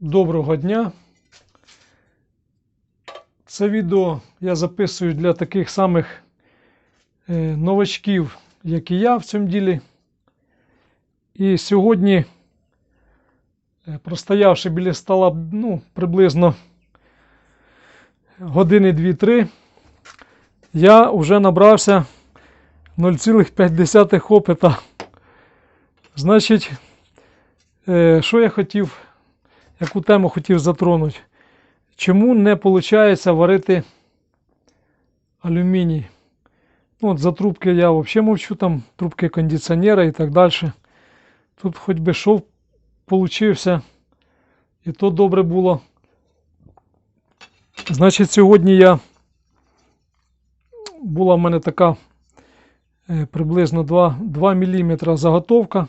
Доброго дня. Це відео я записую для таких самих е, новачків, як і я в цьому ділі. І сьогодні, е, простоявши біля стола ну, приблизно години 2-3, я вже набрався 0,5 опита. Значить, е, що я хотів яку тему хотів затронути. Чому не виходить варити алюміній? Ну, от за трубки я взагалі мовчу, там трубки кондиціонера і так далі. Тут хоч би шов получився, і то добре було. Значить, сьогодні я була в мене така е, приблизно 2, 2 мм заготовка.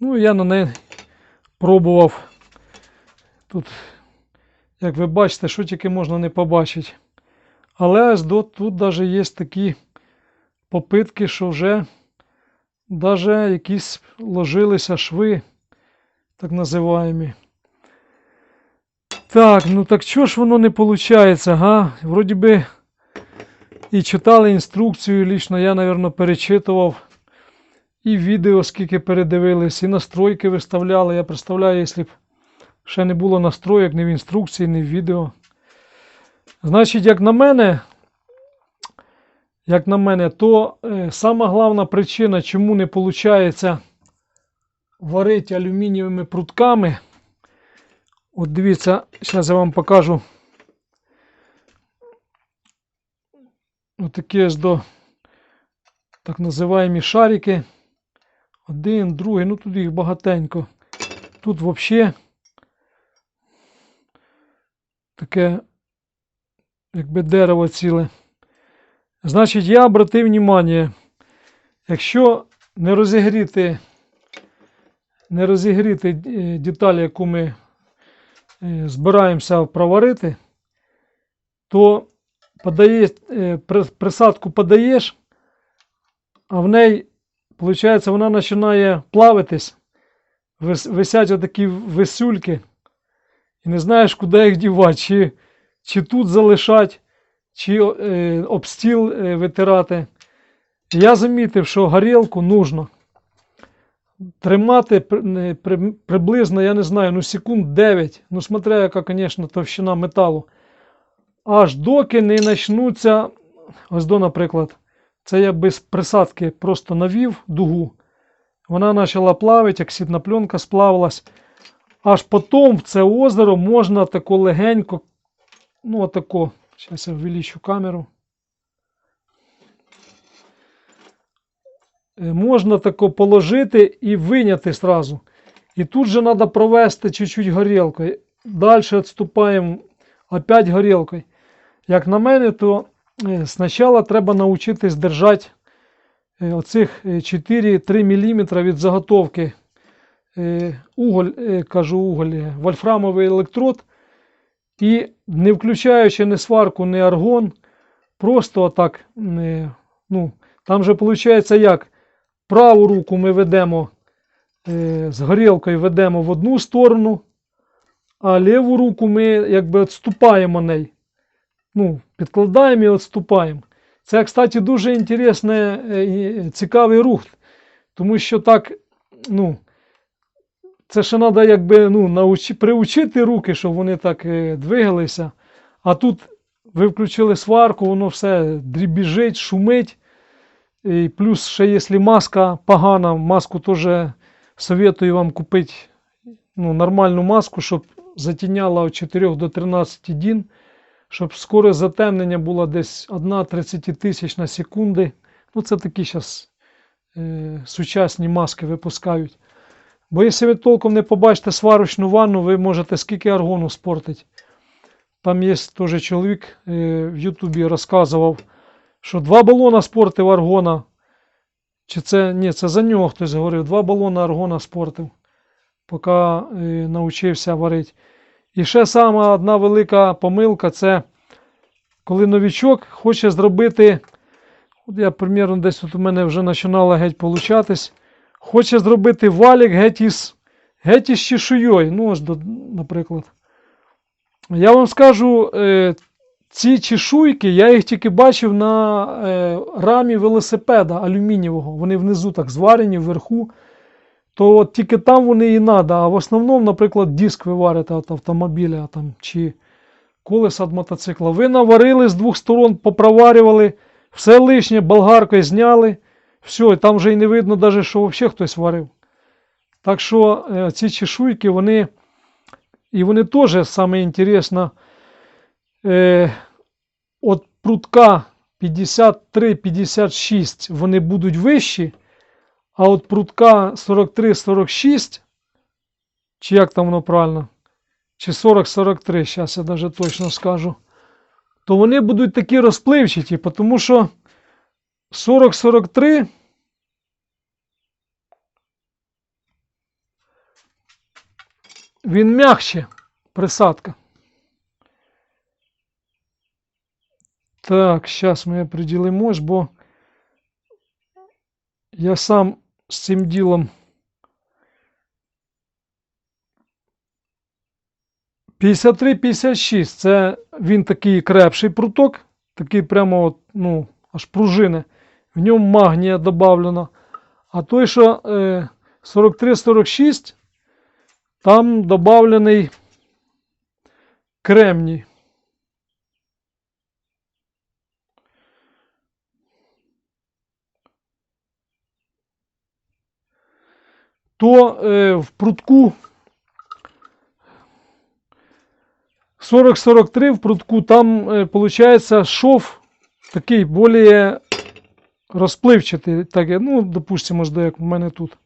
Ну, я на неї пробував. Тут, як ви бачите, що тільки можна не побачити. Але аж до тут навіть є такі попитки, що вже навіть якісь ложилися шви, так називаємо. Так, ну так чого ж воно не виходить, га? Вроді би і читали інструкцію, лічно я, мабуть, перечитував. І відео скільки передивились, і настройки виставляли. Я представляю, якщо б ще не було настроєк ні в інструкції, ні в відео. Значить, як на мене, як на мене, то е, сама головна причина, чому не виходить варити алюмінієвими прутками. От дивіться, зараз я вам покажу. Отакі ось до так називаємо шарики. Один, другий, ну тут їх багатенько. Тут взагалі таке, якби дерево ціле. Значить, я обратив увагу, якщо не розігріти, не розігріти е, деталь, яку ми е, збираємося проварити, то подає, е, присадку подаєш, а в неї, виходить, вона починає плавитись, висять отакі висюльки, і не знаєш, куди їх дівати, чи, чи тут залишати, чи е, об е, витирати. Я замітив, що горілку нужно тримати при- при- приблизно, я не знаю, ну секунд 9, ну смотря, яка, звісно, товщина металу. Аж доки не почнуться, ось до, наприклад, це я без присадки просто навів дугу. Вона почала плавити, оксидна пленка сплавилась. Аж потім в це озеро можна тако легенько, ну отако, зараз я ввеличу камеру. Е, Можна тако положити і виняти сразу. І тут же треба провести чуть-чуть горілкою. Далі відступаємо опять горілкою. Як на мене, то е, спочатку треба навчитись держати е, оцих 4-3 мм від заготовки уголь, е, кажу уголь, е, вольфрамовий електрод. І не включаючи ні сварку, ні аргон, просто отак, е, ну, там же виходить як? Праву руку ми ведемо е, з горілкою ведемо в одну сторону, а ліву руку ми якби відступаємо неї. Ну, підкладаємо і відступаємо. Це, кстати, дуже інтересний, е, цікавий рух. Тому що так, ну, це ще треба якби, ну, научи, приучити руки, щоб вони так е, двигалися. А тут ви включили сварку, воно все дрібіжить, шумить. І плюс ще якщо маска погана, маску теж советую вам купити ну, нормальну маску, щоб затіняла від 4 до 13 дін, щоб скоре затемнення було десь 1-30 тисяч на секунди. Ну, це такі зараз е, сучасні маски випускають. Бо якщо ви толком не побачите сварочну ванну, ви можете скільки аргону спортити. Там є теж чоловік е, в Ютубі розказував, що два балона спортив аргона. Чи це ні, це за нього хтось говорив. Два балона аргона спортив, поки е, навчився варити. І ще сама одна велика помилка це коли новічок хоче зробити. От я примірно десь от у мене вже починало геть получатись. Хоче зробити валік геть із, геть із чешуєю. Ну, ось, наприклад. Я вам скажу, е, ці чешуйки, я їх тільки бачив на е, рамі велосипеда алюмінієвого. Вони внизу так зварені, вверху. То от тільки там вони і треба. А в основному, наприклад, диск ви варите від автомобіля там, чи колеса від мотоцикла. Ви наварили з двох сторон, попроварювали, все лишнє болгаркою зняли. Все, там вже і не видно, навіть, що взагалі хтось варив. Так що е, ці чешуйки, вони. І вони теж саме інтересно. Е, от прутка 53-56 вони будуть вищі, а от прутка 43-46, чи як там воно правильно, чи 40-43, зараз я навіть точно скажу, то вони будуть такі розпливчаті, тому що 40-43 він м'якше присадка. Так, зараз ми определимось, бо я сам з цим ділом 53-56 це він такий крепший пруток, такий прямо от, ну, аж пружини. В ньому магнія додавлено. А той, що е, 43-46, там додавлений кремній. То е, в прутку 40-43 в прутку там е, шов такий более розпливчатий. Так, ну, допустимо, як в мене тут.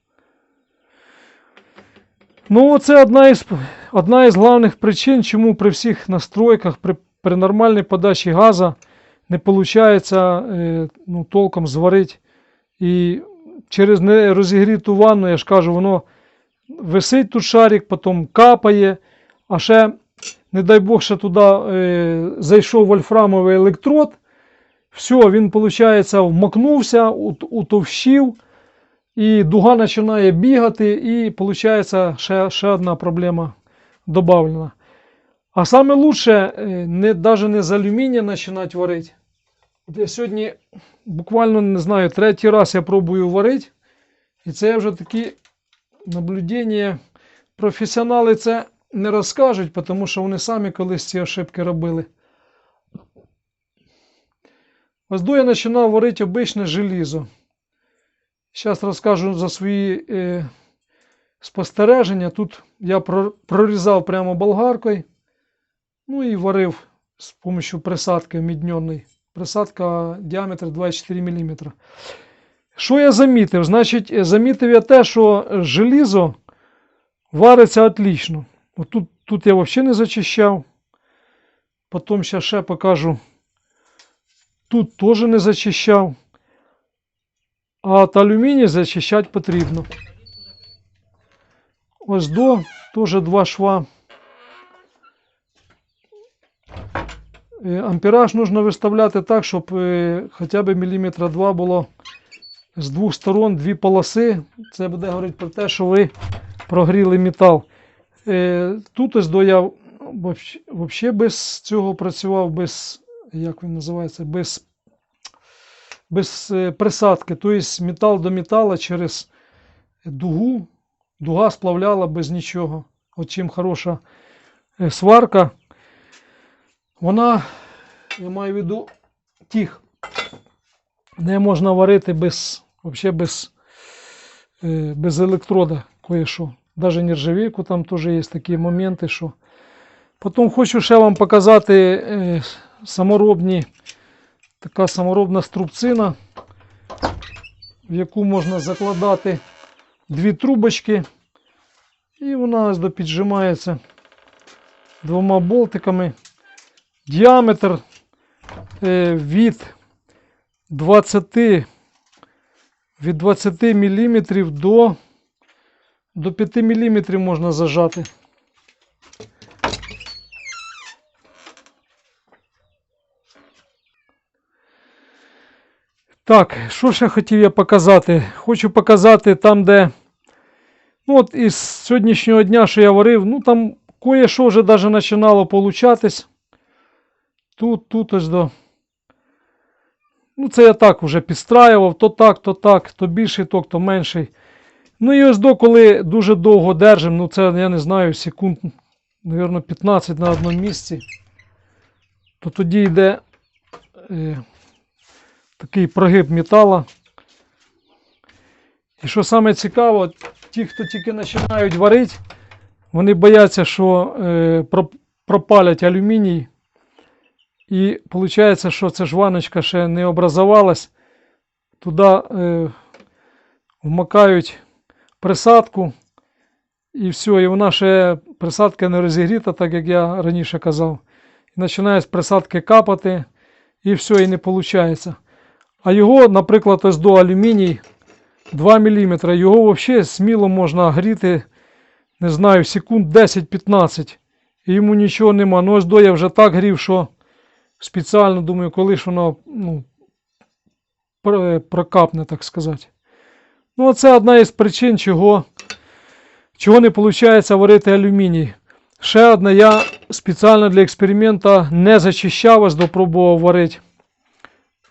Ну, це одна із, одна із главних причин, чому при всіх настройках, при, при нормальній подачі газу не виходить е, ну, толком зварити. І через нерозігріту ванну, я ж кажу, воно висить тут шарик, потім капає, а ще, не дай Бог, ще туди е, зайшов вольфрамовий електрод. Все, він, виходить, вмокнувся, утовщив, і дуга починає бігати, і виходить ще, ще одна проблема додавлена. А саме лучше е, не, навіть не з алюмінія починати варити. Я сьогодні буквально не знаю, третій раз я пробую варити. І це вже такі наблюдення. Професіонали це не розкажуть, тому що вони самі колись ці ошибки робили. До я починав варити обичне желізо. Зараз розкажу за свої е, спостереження. Тут я прорізав прямо болгаркою. Ну і варив з допомогою присадки мідньоної. Присадка діаметр 24 мм. Що я замітив? Значить, замітив я те, що желізо вариться отлично. От тут, тут я взагалі не зачищав. Потім ще ще покажу. Тут теж не зачищав. А от алюміній зачищати потрібно. Ось до, теж два шва. Е, Ампераж нужно виставляти так, щоб е, хоча б міліметра два було з двох сторон дві полоси. Це буде говорити про те, що ви прогріли метал. Е, Тут ось до я взагалі без цього працював, без, як він називається, без, без е, присадки. Тобто метал до металу через дугу. Дуга сплавляла без нічого. От чим хороша е, сварка. Вона, я маю в виду, тих. Не можна варити без, вообще без, е, без електрода кое-що. Даже нержавейку там теж є такі моменти, що. Потім хочу ще вам показати саморобні, така саморобна струбцина, в яку можна закладати дві трубочки. І вона ось допіджимається двома болтиками. Діаметр е, від 20 від 20 мм до, до 5 мм можна зажати. Так, що ще хотів я показати? Хочу показати там, де Ну, от із сьогоднішнього дня, що я варив, ну там кое-що вже навіть починало получатись. Тут, тут ось до. Ну, це я так вже підстраював, то так, то так, то більший ток, то менший. Ну і ось до, коли дуже довго держимо, ну це я не знаю, секунд, мабуть, 15 на одному місці, то тоді йде е, такий прогиб метала. І що саме цікаво, ті, хто тільки починають варити, вони бояться, що е, пропалять алюміній. І виходить, що ця ж ваночка ще не образувалась. Туди е, вмикають присадку, і все, і вона ще присадка не розігріта, так як я раніше казав. І починає з присадки капати, і все, і не виходить. А його, наприклад, ось до алюміній 2 мм, його взагалі сміло можна гріти, не знаю, секунд 10-15. І йому нічого нема. Ну ось до я вже так грів, що спеціально думаю, коли ж воно ну, прокапне, так сказати. Ну, це одна із причин, чого, чого не виходить варити алюміній. Ще одна, я спеціально для експерименту не зачищав, ось допробував варити.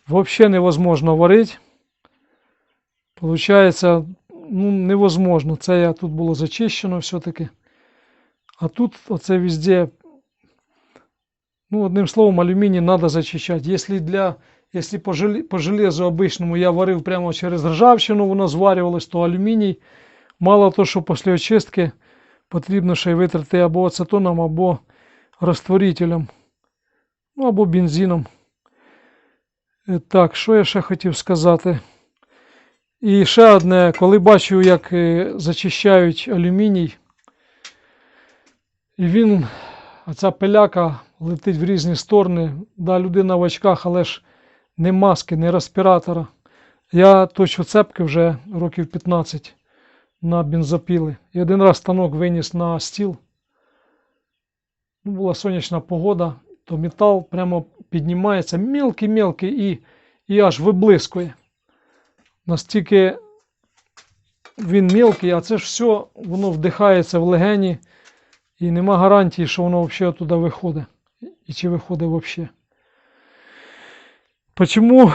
Взагалі невозможно варити. Получається, ну, невозможно. Це я тут було зачищено все-таки. А тут оце везде ну, одним словом, алюминий надо зачищать. Если для, если по, желе- по железу обычному я варив прямо через ржавчину, воно зварювалось, то алюміній, мало того, що після очистки потрібно ще й витрати або ацетоном, або розтворителем, ну або бензином. Е, Так, що я ще хотів сказати? І ще одне, коли бачу, як е, зачищають алюміній, і він а ця пиляка летить в різні сторони. Да, людина в очках, але ж не маски, не респіратора. Я точу цепки вже років 15 на бензопіли. І один раз станок виніс на стіл. Ну, була сонячна погода, то метал прямо піднімається мілкий-мілкий і, і аж виблискує. Настільки він мілкий, а це ж все воно вдихається в легені. І нема гарантії, що воно взагалі туди виходить. І чи виходить взагалі. Почому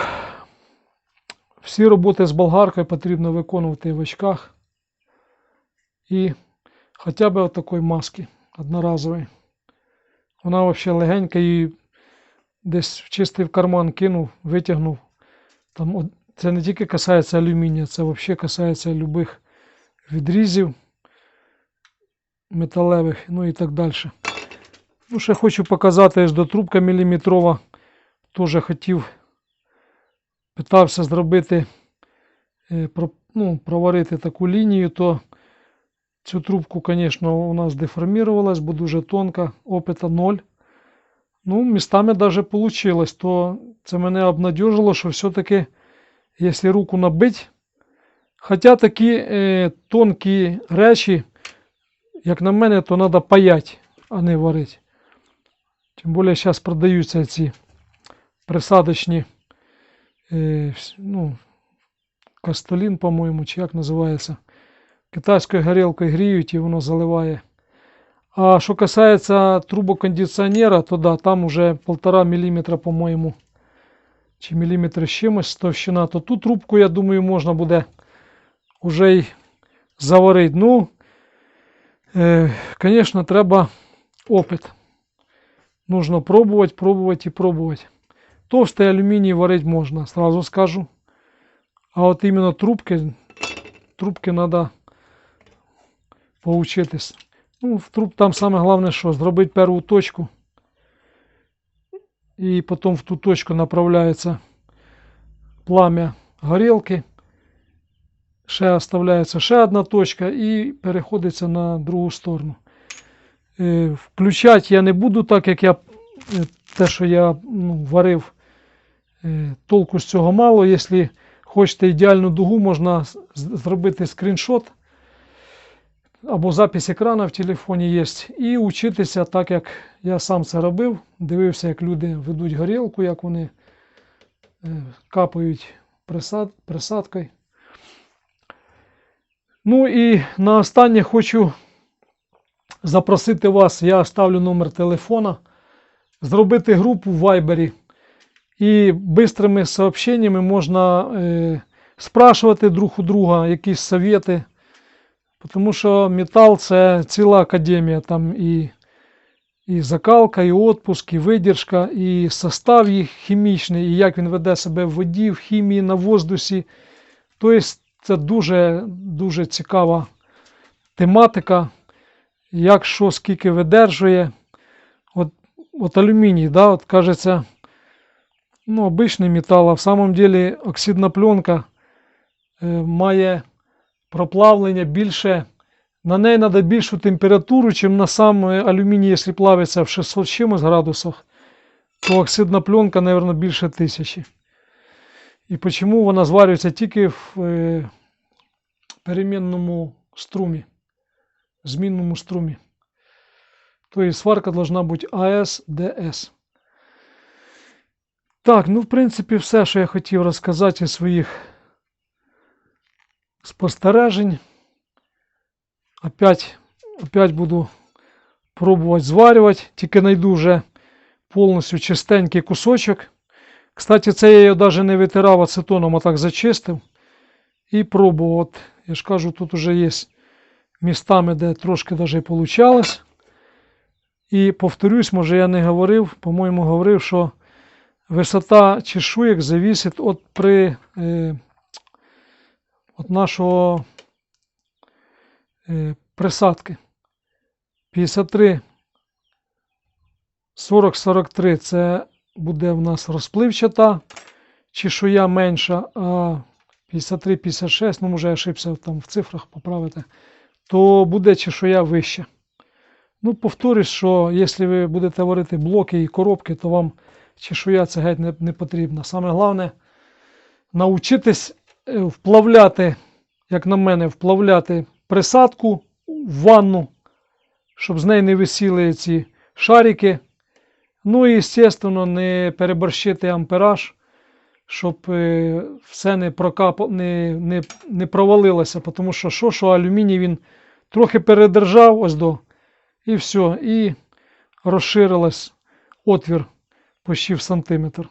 всі роботи з болгаркою потрібно виконувати в очках і хоча б от такої маски одноразової. Вона взагалі легенька і десь чистий в карман кинув, витягнув. Там, це не тільки касається алюмінія, це взагалі касається любих відрізів металевих, ну і так далі. Ну, ще хочу показати до трубка міліметрова. Теж хотів, питався зробити, е, ну, проварити таку лінію, то цю трубку, звісно, у нас деформувалась, бо дуже тонка, опита 0. Ну, містами навіть вийшло, то це мене обнадіжило, що все-таки, якщо руку набить, хоча такі е, тонкі речі, як на мене, то треба паять, а не варити. Тим більше зараз продаються ці присадочні, е, ну, кастолін, по-моєму, чи як називається. Китайською горілкою гріють і воно заливає. А що касається трубокондиціонера, то да, там уже 1,5 мм, по-моєму, чи міліметр з чимось товщина, то ту трубку, я думаю, можна буде вже й заварити. Ну, Е, треба опит. Нужно пробувати, пробувати і пробувати. Товстий алюміній варити можна, сразу скажу. А от іменно трубки, трубки треба поучитись. Ну, в труб там саме головне, що зробити першу точку. І потім в ту точку направляється пламя горілки. Ще оставляється ще одна точка і переходиться на другу сторону. Е, Включати я не буду, так як я е, те, що я ну, варив, е, толку з цього мало. Якщо хочете ідеальну дугу, можна зробити скріншот або запис екрану в телефоні є. І учитися, так як я сам це робив, дивився, як люди ведуть горілку, як вони е, капають присад, присадкою. Ну і на останнє хочу запросити вас, я ставлю номер телефона, зробити групу в Вайбері. І бистрими сообщеннями можна е, спрашувати друг у друга якісь совєти. Тому що метал це ціла академія. Там і, і закалка, і отпуск, і видержка, і состав їх хімічний, і як він веде себе в воді, в хімії, на воздусі. Тобто це дуже, дуже цікава тематика, як що, скільки видержує. От, от алюміній, да, от кажеться, ну, обичний метал, а в самом деле оксидна пленка е, має проплавлення більше. На неї треба більшу температуру, ніж на сам е, алюміній, якщо плавиться в 600 чимось градусах, то оксидна пленка, мабуть, більше тисячі. І чому вона зварюється тільки в е, перемінному струмі, змінному струмі. Тобто сварка должна бути АС-ДС. Так, ну в принципі, все, що я хотів розказати із своїх спостережень. Опять, опять буду пробувати зварювати, тільки знайду вже повністю чистенький кусочок. Кстати, це я його навіть не витирав ацетоном, а так зачистив і пробував. Я ж кажу, тут вже є містами, де трошки навіть получалось. І повторюсь, може я не говорив, по-моєму, говорив, що висота чешуєк зависить від при, е, от нашого е, присадки. 53 40-43 це буде в нас розпливчата чешуя менша, а 53-56, ну може я ошибся там в цифрах поправити, то буде чешуя вища. Ну, повторюсь, що якщо ви будете варити блоки і коробки, то вам чешуя це геть не, не потрібна. Саме головне навчитись е, вплавляти, як на мене, вплавляти присадку в ванну, щоб з неї не висіли ці шарики. Ну і, звісно, не переборщити ампераж, щоб е, все не прокап... не, не, не провалилося. Тому що що, що алюміній він трохи передержав ось до, і все. І розширилось отвір почти в сантиметр.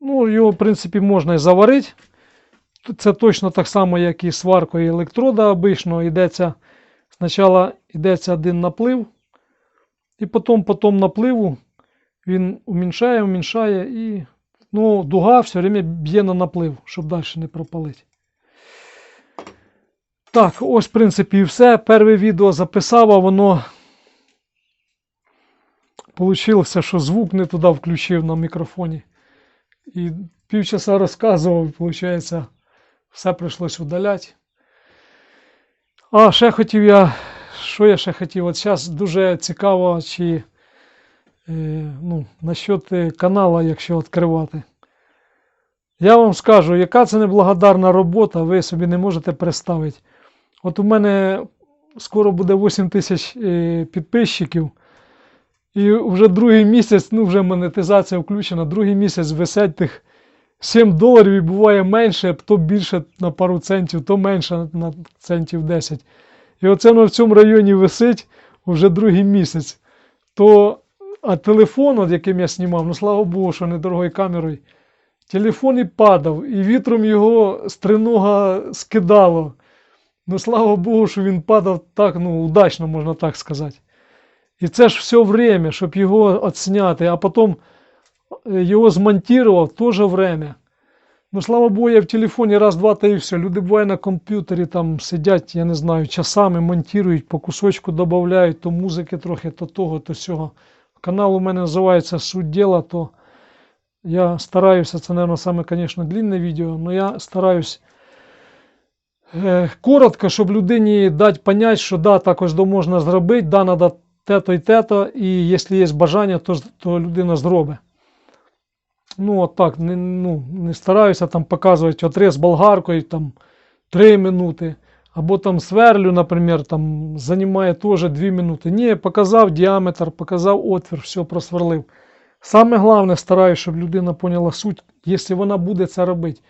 Ну, його, в принципі, можна і заварити. Це точно так само, як і сваркою електрода обично. Йдеться, спочатку йдеться один наплив, і потім по тому напливу він уміншає, уміншає і ну, дуга все время б'є на наплив, щоб далі не пропалити. Так, ось, в принципі, і все. Перше відео записав, а воно Получилося, що звук не туди включив на мікрофоні. І півчаса розказував, виходить, все прийшлось удаляти. А ще хотів я, що я ще хотів? От зараз дуже цікаво, чи е, ну, насчет е, канала, якщо відкривати. Я вам скажу, яка це неблагодарна робота, ви собі не можете представити. От у мене скоро буде 8 тисяч е, підписчиків. І вже другий місяць, ну вже монетизація включена, другий місяць висять тих 7 доларів і буває менше, то більше на пару центів, то менше на центів 10. І оце воно в цьому районі висить вже другий місяць. То, а телефон, от яким я знімав, ну слава Богу, що недорогою камерою, телефон і падав, і вітром його стринога скидало. Ну, слава Богу, що він падав так, ну, удачно, можна так сказати. І це ж все время, щоб його відсняти, а потім е, його змонтував теж время. Ну, слава Богу, я в телефоні раз-два та і все. Люди буває на комп'ютері там сидять, я не знаю, часами монтують, по кусочку додають, то музики трохи, то того, то сього. Канал у мене називається Суть діла, то я стараюся, це, мабуть, саме, звісно, длинне відео, але я стараюсь е, коротко, щоб людині дати понять, що да, також можна зробити, да, треба те-то і те-то, і якщо є бажання, то, то людина зробить. Ну, от так, не, ну, не стараюся там показувати отрез болгаркою там 3 минути. Або там сверлю, наприклад, там займає теж 2 минути. Ні, показав діаметр, показав отвір, все просверлив. Саме головне, стараюся, щоб людина поняла суть, якщо вона буде це робити.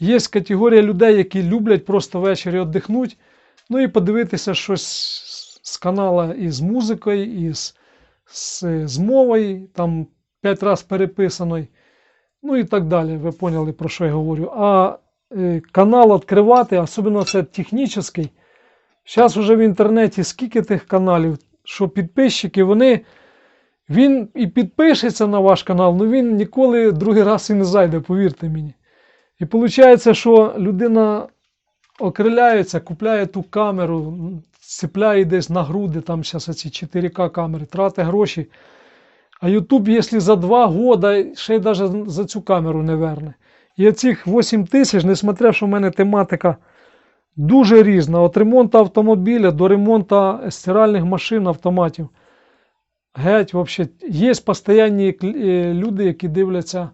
Є категорія людей, які люблять просто ввечері віддихнути, Ну і подивитися щось з канала із музикою, із з, з мовою, там 5 разів переписаною. Ну і так далі. Ви поняли, про що я говорю. А е, канал відкривати, особливо це технічний. Зараз вже в інтернеті скільки тих каналів, що підписчики, вони. Він і підпишеться на ваш канал, але він ніколи другий раз і не зайде, повірте мені. І виходить, що людина окриляється, купляє ту камеру, цепляє десь на груди, там зараз ці 4К камери, тратить гроші. А YouTube, якщо за 2 роки ще й навіть за цю камеру не верне. І оцих 8 тисяч, несмотря, що в мене тематика дуже різна. Від ремонту автомобіля до ремонту стиральних машин, автоматів. Геть, взагалі, є постійні е, люди, які дивляться,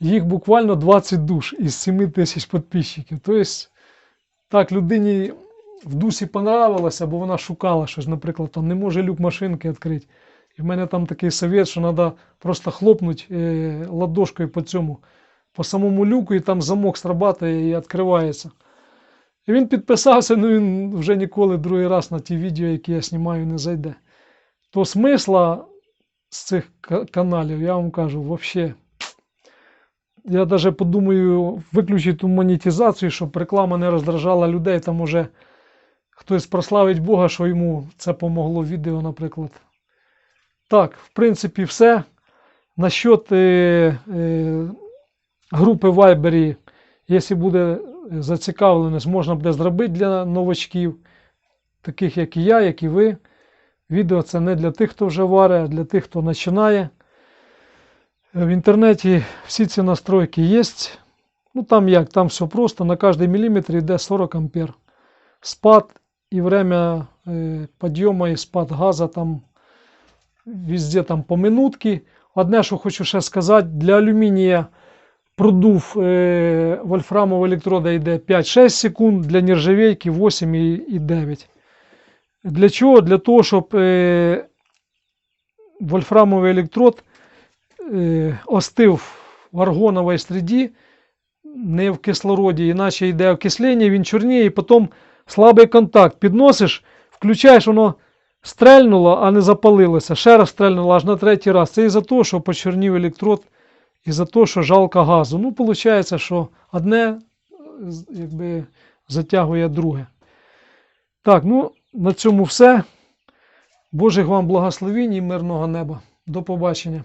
їх буквально 20 душ із 7 тисяч підписчиків. Тобто, так, людині в дусі понравилося, бо вона шукала щось, наприклад, там не може люк машинки відкрити. І в мене там такий совет, що треба просто хлопнути е, ладошкою по цьому, по самому люку, і там замок срабатує і відкривається. І він підписався, ну він вже ніколи другий раз на ті відео, які я знімаю, не зайде. То смисла з цих каналів, я вам кажу, взагалі. Я навіть подумаю виключити монетизацію, щоб реклама не роздражала людей. Там уже хтось прославить Бога, що йому це помогло відео, наприклад. Так, в принципі, все. Насчет е, е, групи Viber, якщо буде зацікавленість, можна буде зробити для новачків, таких як і я, як і ви. Відео це не для тих, хто вже варить, а для тих, хто починає. В інтернеті всі ці настройки є. Ну там як, там все просто, на кожний міліметр йде 40 ампер. Спад і время е, підйому і спад газу там везде там по минутки. Одне, що хочу ще сказати, для алюмінія продув е, вольфрамового електрода йде 5-6 секунд, для нержавейки 8 і, і 9. Для чого? Для того, щоб е, вольфрамовий електрод е, остив в аргоновій среді, не в кислороді, іначе йде окислення, він чорніє, і потім слабий контакт. Підносиш, включаєш, воно стрельнуло, а не запалилося. Ще раз стрельнуло аж на третій раз. Це із-за того, що почорнів електрод, і за того, що жалко газу. Ну, виходить, що одне е, якби, затягує друге. Так, ну на цьому все. Божих вам благословінь і мирного неба. До побачення.